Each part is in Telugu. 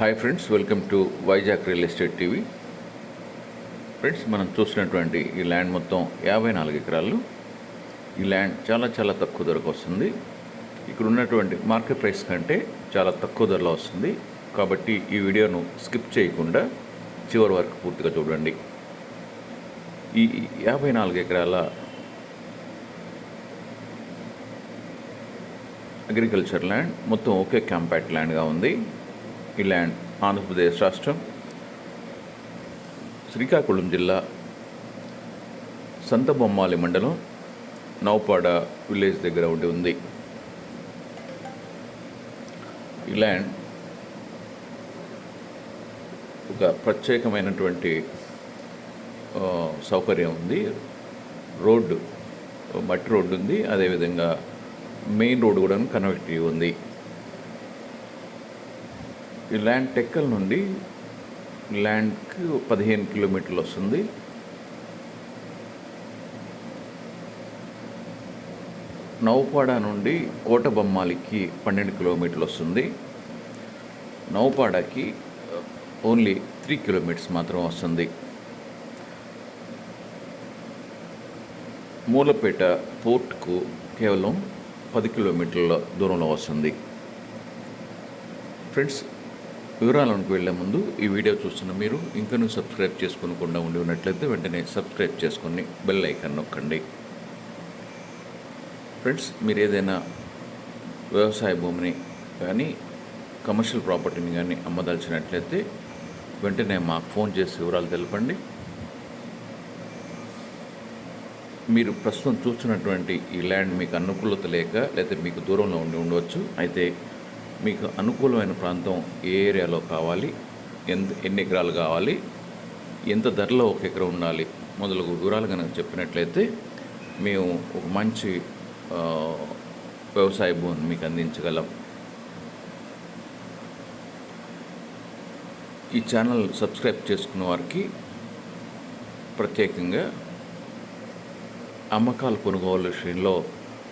Hi friends welcome to Vizag real estate TV friends మనం చూసినటువంటి ఈ ల్యాండ్ మొత్తం యాభై నాలుగు ఎకరాలు. ఈ ల్యాండ్ చాలా చాలా తక్కువ ధరకు వస్తుంది. ఇక్కడ ఉన్నటువంటి మార్కెట్ ప్రైస్ కంటే చాలా తక్కువ ధరలో వస్తుంది. కాబట్టి ఈ వీడియోను స్కిప్ చేయకుండా చివరి వరకు పూర్తిగా చూడండి. ఈ యాభై నాలుగు ఎకరాల అగ్రికల్చర్ ల్యాండ్ మొత్తం ఒకే క్యాంపాక్ట్ ల్యాండ్గా ఉంది. ఇలాండ్ ఆంధ్రప్రదేశ్ రాష్ట్రం శ్రీకాకుళం జిల్లా సంతబొమ్మాలి మండలం నౌపాడ విలేజ్ దగ్గర ఉండి ఉంది. ఈ ల్యాండ్ ఒక ప్రత్యేకమైనటువంటి సౌకర్యం ఉంది. రోడ్డు మట్టి రోడ్డు ఉంది. అదేవిధంగా మెయిన్ రోడ్డు కూడా కనెక్టివ్ ఉంది. ల్యాండ్ టెక్కల్ నుండి ల్యాండ్కి పదిహేను కిలోమీటర్లు వస్తుంది. నౌపాడ నుండి కోటబొమ్మాలికి పన్నెండు కిలోమీటర్లు వస్తుంది. నౌపాడకి uh, ఓన్లీ త్రీ కిలోమీటర్స్ మాత్రం వస్తుంది. మూలపేట పోర్ట్కు కేవలం పది కిలోమీటర్ల దూరంలో వస్తుంది. ఫ్రెండ్స్ వివరాలకు వెళ్ళే ముందు ఈ వీడియో చూస్తున్న మీరు ఇంకనూ సబ్స్క్రైబ్ చేసుకోకుండా ఉండి ఉన్నట్లయితే వెంటనే సబ్స్క్రైబ్ చేసుకొని బెల్ ఐకాన్ నొక్కండి. ఫ్రెండ్స్ మీరు ఏదైనా వ్యవసాయ భూమిని కానీ కమర్షియల్ ప్రాపర్టీని కానీ అమ్మదలిచినట్లయితే వెంటనే మాకు ఫోన్ చేసి వివరాలు తెలపండి. మీరు ప్రస్తుతం చూస్తున్నటువంటి ఈ ల్యాండ్ మీకు అనుకూలత లేక లేకపోతే మీకు దూరంలో ఉండి ఉండవచ్చు. అయితే మీకు అనుకూలమైన ప్రాంతం ఏ ఏరియాలో కావాలి? ఎంత ఎన్ని ఎకరాలు కావాలి? ఎంత ధరలో ఒక ఎకరం ఉండాలి? మొదలగు వివరాలు కనుక చెప్పినట్లయితే మేము ఒక మంచి వ్యవసాయ భూమిని మీకు అందించగలం. ఈ ఛానల్ సబ్స్క్రైబ్ చేసుకున్న వారికి ప్రత్యేకంగా అమ్మకాలు కొనుగోలు విషయంలో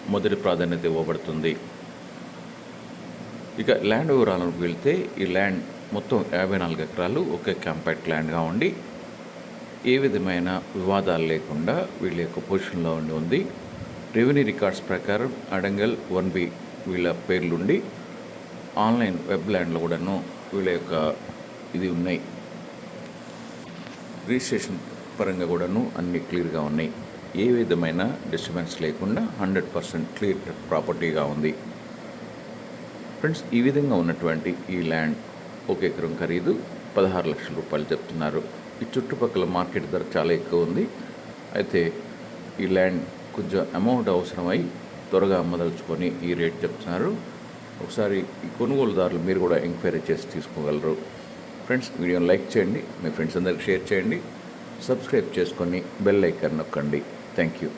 మొదటి ప్రాధాన్యత ఇవ్వబడుతుంది. ఇక ల్యాండ్ వివరాలకు వెళ్తే ఈ ల్యాండ్ మొత్తం యాభై నాలుగు ఎకరాలు ఒకే కాంపాక్ట్ ల్యాండ్గా ఉండి ఏ విధమైన వివాదాలు లేకుండా వీళ్ళ యొక్క పొజిషన్లో ఉండి ఉంది. రెవెన్యూ రికార్డ్స్ ప్రకారం అడంగల్ వన్ బి వీళ్ళ పేర్లుండి ఆన్లైన్ వెబ్ ల్యాండ్లో కూడాను వీళ్ళ యొక్క ఇది ఉన్నాయి. రిజిస్ట్రేషన్ పరంగా కూడాను అన్నీ క్లియర్గా ఉన్నాయి. ఏ విధమైన డిస్టర్బెన్స్ లేకుండా హండ్రెడ్ పర్సెంట్ క్లియర్ ప్రాపర్టీగా ఉంది. ఫ్రెండ్స్ ఈ విధంగా ఉన్నటువంటి ఈ ల్యాండ్ ఒక ఎకరం ఖరీదు పదహారు లక్షల రూపాయలు చెప్తున్నారు. ఈ చుట్టుపక్కల మార్కెట్ ధర చాలా ఎక్కువ ఉంది. అయితే ఈ ల్యాండ్ కొంచెం అమౌంట్ అవసరమై త్వరగా అమ్మదలుచుకొని ఈ రేట్ చెప్తున్నారు. ఒకసారి ఈ కొనుగోలుదారులు మీరు కూడా ఎంక్వైరీ చేసి తీసుకోగలరు. ఫ్రెండ్స్ వీడియోని లైక్ చేయండి మీ ఫ్రెండ్స్ అందరికి షేర్ చేయండి. సబ్స్క్రైబ్ చేసుకొని బెల్ ఐకాన్ నొక్కండి. Thank you